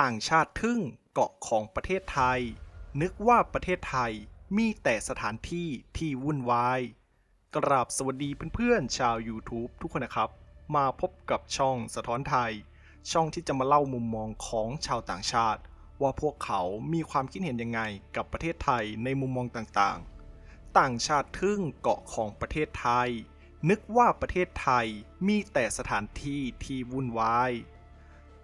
ต่างชาติทึ่งเกาะของประเทศไทย นึกว่าประเทศไทยมีแต่สถานที่ที่วุ่นวาย กราบสวัสดีเพื่อนๆ ชาว YouTube ทุกคนนะครับ มาพบกับช่องสะท้อนไทย ช่องที่จะมาเล่ามุมมองของชาวต่างชาติ ว่าพวกเขามีความคิดเห็นยังไงกับประเทศไทยในมุมมองต่างๆ ต่างชาติทึ่งเกาะของประเทศไทย นึกว่าประเทศไทยมีแต่สถานที่ที่วุ่นวาย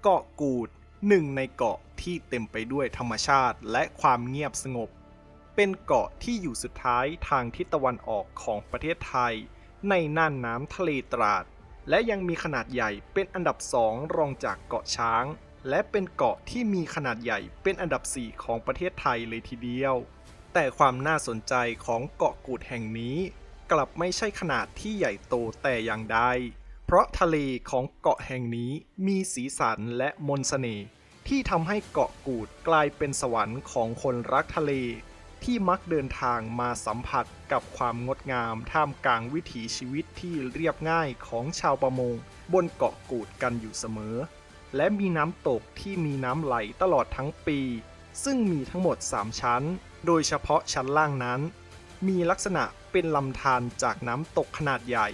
เกาะกูด หนึ่งในเกาะที่เต็มไปด้วยธรรมชาติและความเงียบสงบ เป็นเกาะที่อยู่สุดท้ายทางทิศตะวันออกของประเทศไทย ในน่านน้ำทะเลตราด และยังมีขนาดใหญ่เป็นอันดับสองรองจากเกาะช้าง และเป็นเกาะที่มีขนาดใหญ่เป็นอันดับ4ของประเทศไทยเลยทีเดียว แต่ความน่าสนใจของเกาะกูดแห่งนี้ กลับไม่ใช่ขนาดที่ใหญ่โตแต่อย่างใด เพราะทะเลของเกาะแห่งนี้มีสีสันและมนสเสน่ห์ที่ทำให้เกาะกูดกลายเป็นสวรรค์ของคนรักทะเล ที่มักเดินทางมาสัมผัสกับความงดงามท่ามกลางวิถีชีวิตที่เรียบง่ายของชาวประมง บนเกาะกูดกันอยู่เสมอ และมีน้ำตกที่มีน้ำไหลตลอดทั้งปี ซึ่งมีทั้งหมด 3 ชั้น โดยเฉพาะชั้นล่างนั้น มีลักษณะเป็นลำธารจากน้ำตกขนาดใหญ่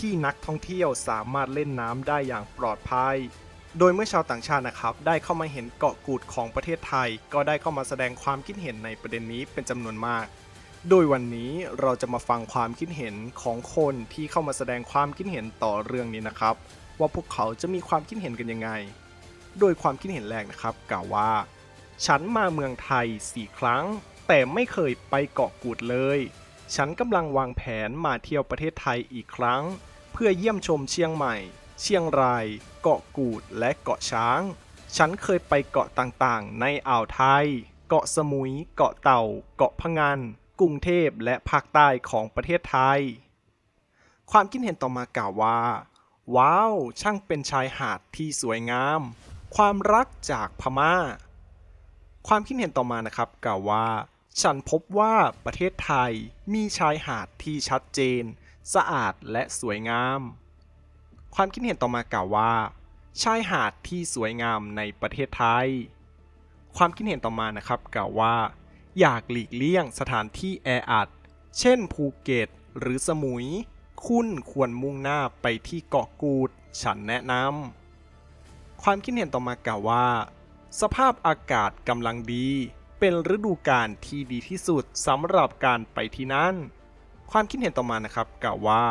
ที่นักท่องเที่ยวสามารถเล่นน้ำได้อย่างปลอดภัย โดยเมื่อชาวต่างชาตินะครับ ได้เข้ามาเห็นเกาะกูดของประเทศไทย ก็ได้เข้ามาแสดงความคิดเห็นในประเด็นนี้เป็นจำนวนมาก โดยวันนี้เราจะมาฟังความคิดเห็นของคนที่เข้ามาแสดงความคิดเห็นต่อเรื่องนี้นะครับ ว่าพวกเขาจะมีความคิดเห็นกันยังไง โดยความคิดเห็นแรกนะครับ กล่าวว่า ฉันมาเมืองไทยสี่ครั้ง แต่ไม่เคยไปเกาะกูดเลย ฉันกำลังวางแผนมาเที่ยวประเทศไทยอีกครั้ง เพื่อเยี่ยมชมเชียงใหม่ เชียงราย เกาะกูดและเกาะช้าง ฉันเคยไปเกาะต่างๆ ในอ่าวไทย เกาะสมุย เกาะเต่า เกาะพะงัน กรุงเทพและภาคใต้ของประเทศไทย ความคิดเห็นต่อมากล่าวว่า ว้าว ช่างเป็นชายหาดที่สวยงาม ความรักจากพม่า ความคิดเห็นต่อมานะครับกล่าวว่า ฉันพบว่าประเทศไทยมีชายหาดที่ชัดเจน สะอาดและสวยงาม ความคิดเห็นต่อมากล่าวว่า ชายหาดที่สวยงามในประเทศไทย ความคิดเห็นต่อมานะครับกล่าวว่า อยากหลีกเลี่ยงสถานที่แออัด เช่นภูเก็ตหรือสมุย คุณควรมุ่งหน้าไปที่เกาะกูด ฉันแนะนำความคิดเห็นต่อมากล่าวว่า สภาพอากาศกำลังดี เป็นฤดูกาลที่ดีที่สุดสำหรับการไปที่นั่น ความคิดเห็นต่อมานะครับกล่าวว่า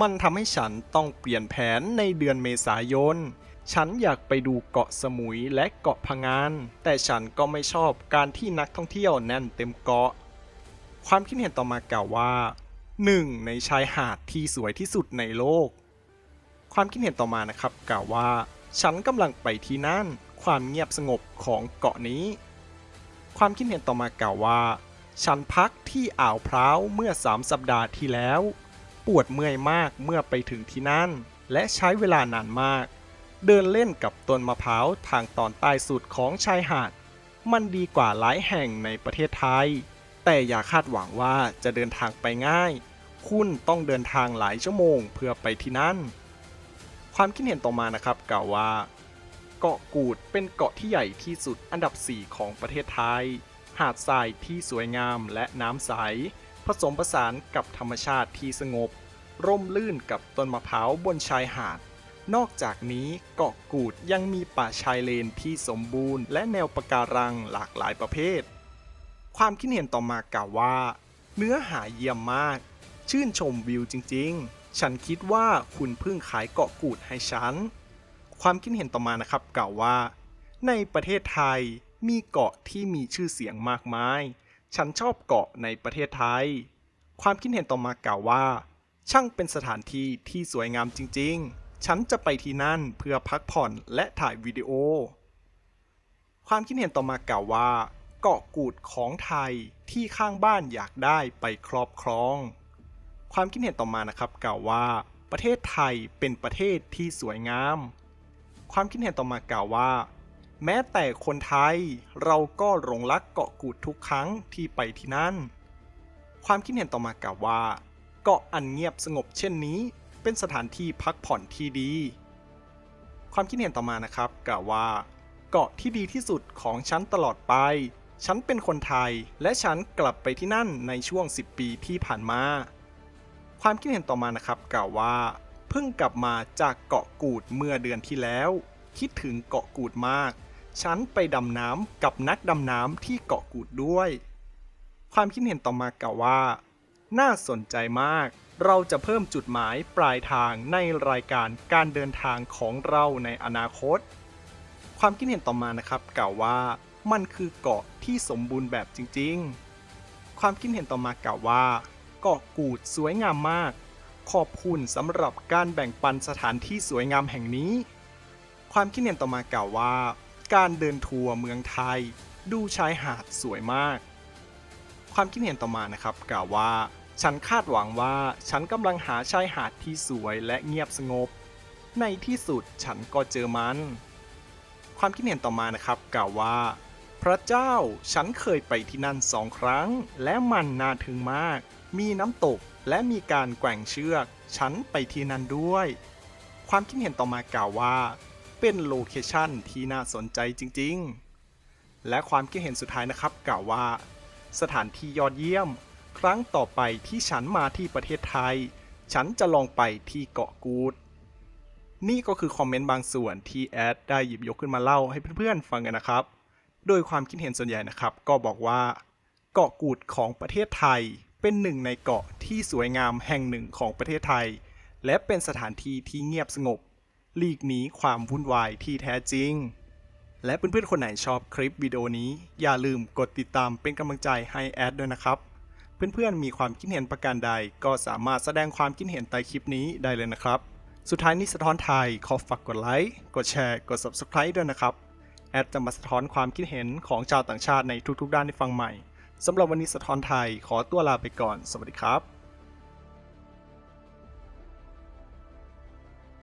มันทำให้ฉันต้องเปลี่ยนแผนในเดือนเมษายน ฉันอยากไปดูเกาะสมุยและเกาะพะงันแต่ฉันก็ไม่ชอบการที่นักท่องเที่ยวแน่นเต็มเกาะ ความคิดเห็นต่อมากล่าวว่าหนึ่งในชายหาดที่สวยที่สุดในโลก ความคิดเห็นต่อมานะครับกล่าวว่า ฉันกำลังไปที่นั่น ความเงียบสงบของเกาะนี้ ความคิดเห็นต่อมากล่าวว่า ฉันพักที่อ่าวพร้าวเมื่อ 3 สัปดาห์ที่แล้ว ปวดเมื่อยมากเมื่อไปถึงที่นั่น และใช้เวลานานมาก เดินเล่นกับต้นมะพร้าวทางตอนใต้สุดของชายหาด มันดีกว่าหลายแห่งในประเทศไทย แต่อย่าคาดหวังว่าจะเดินทางไปง่าย คุณต้องเดินทางหลายชั่วโมงเพื่อไปที่นั่น ความคิดเห็นต่อมานะครับกล่าวว่า เกาะกูดเป็นเกาะที่ใหญ่ที่สุดอันดับ 4 ของประเทศไทย หาดทรายที่สวยงามและน้ำใส ผสมผสานกับธรรมชาติที่สงบ ร่มลื่นกับต้นมะพร้าวบนชายหาด นอกจากนี้เกาะกูดยังมีป่าชายเลนที่สมบูรณ์ และแนวปะการังหลากหลายประเภท ความคิดเห็นต่อมากล่าวว่า เนื้อหาเยี่ยมมาก ชื่นชมวิวจริงๆ ฉันคิดว่าคุณเพิ่งขายเกาะกูดให้ฉัน ความคิดเห็นต่อมานะครับกล่าวว่า ในประเทศไทยมีเกาะที่มีชื่อเสียงมากมาย ฉันชอบเกาะในประเทศไทย ความคิดเห็นต่อมากล่าวว่า ช่างเป็นสถานที่ที่สวยงามจริง ๆ ฉันจะไปที่นั่นเพื่อพักผ่อนและถ่ายวิดีโอ ความคิดเห็นต่อมากล่าวว่า เกาะกูดของไทยที่ข้างบ้านอยากได้ไปครอบครอง ความคิดเห็นต่อมานะครับกล่าวว่า ประเทศไทยเป็นประเทศที่สวยงาม ความคิดเห็นต่อมากล่าวว่า แม้แต่คนไทยเราก็หลงรักเกาะกูดทุกครั้งที่ไปที่นั่น ความคิดเห็นต่อมากล่าวว่า เกาะอันเงียบสงบเช่นนี้ เป็นสถานที่พักผ่อนที่ดี ความคิดเห็นต่อมานะครับกล่าวว่า เกาะที่ดีที่สุดของฉันตลอดไป ฉันเป็นคนไทยและฉันกลับไปที่นั่นในช่วง 10 ปีที่ผ่านมา ความคิดเห็นต่อมานะครับกล่าวว่า เพิ่งกลับมาจากเกาะกูดเมื่อเดือนที่แล้ว คิดถึงเกาะกูดมาก ฉันไปดำน้ำกับนักดำน้ำที่เกาะกูดด้วย ความคิดเห็นต่อมากล่าวว่า น่าสนใจมาก เราจะเพิ่มจุดหมายปลายทางในรายการการเดินทางของเราในอนาคต ความคิดเห็นต่อมานะครับกล่าวว่า มันคือเกาะที่สมบูรณ์แบบจริง ๆ ความคิดเห็นต่อมากล่าวว่า เกาะกูดสวยงามมาก ขอบคุณสำหรับการแบ่งปันสถานที่สวยงามแห่งนี้ ความคิดเห็นต่อมากล่าวว่า การเดินทัวร์เมืองไทย ดูชายหาดสวยมาก ความคิดเห็นต่อมานะครับกล่าวว่า ฉันคาดหวังว่าฉันกำลังหาชายหาดที่สวยและเงียบสงบ ในที่สุดฉันก็เจอมัน ความคิดเห็นต่อมานะครับกล่าวว่า ระเจ้า ฉันเคยไปที่นั่นสองครั้ง และมันน่าถึงมาก มีน้ำตกและมีการแกว่งเชือก ฉันไปที่นั่นด้วย ความคิดเห็นต่อมากล่าวว่า เป็นโลเคชั่นที่น่าสนใจจริงๆ และความคิดเห็นสุดท้ายนะครับกล่าวว่า สถานที่ยอดเยี่ยม ครั้งต่อไปที่ฉันมาที่ประเทศไทย ฉันจะลองไปที่เกาะกูดนี่ก็คือคอมเมนต์บางส่วนที่แอดได้หยิบยกขึ้นมาเล่าให้เพื่อนๆฟังกันนะครับ โดยความคิดเห็นส่วนใหญ่นะครับ ก็บอกว่า เกาะกูดของประเทศไทยเป็นหนึ่งในเกาะที่สวยงามแห่งหนึ่งของประเทศไทย และเป็นสถานที่ที่เงียบสงบหลีกหนีความวุ่นวายที่แท้จริง และเพื่อนๆคนไหนชอบคลิปวิดีโอนี้ อย่าลืมกดติดตามเป็นกำลังใจให้แอดด้วยนะครับ เพื่อนๆมีความคิดเห็นประการใดก็สามารถแสดงความคิดเห็นใต้คลิปนี้ได้เลยนะครับ สุดท้ายนี้สะท้อนไทยขอฝากกดไลค์กดแชร์กด Subscribe ด้วยนะครับ ดจะมาสะท้อนความคิดเห็นของชาวต่างชาติในทุกๆ ด้านให้ฟังใหม่สำหรับวันนี้สะท้อนไทยขอตัวลาไปก่อน สวัสดีครับ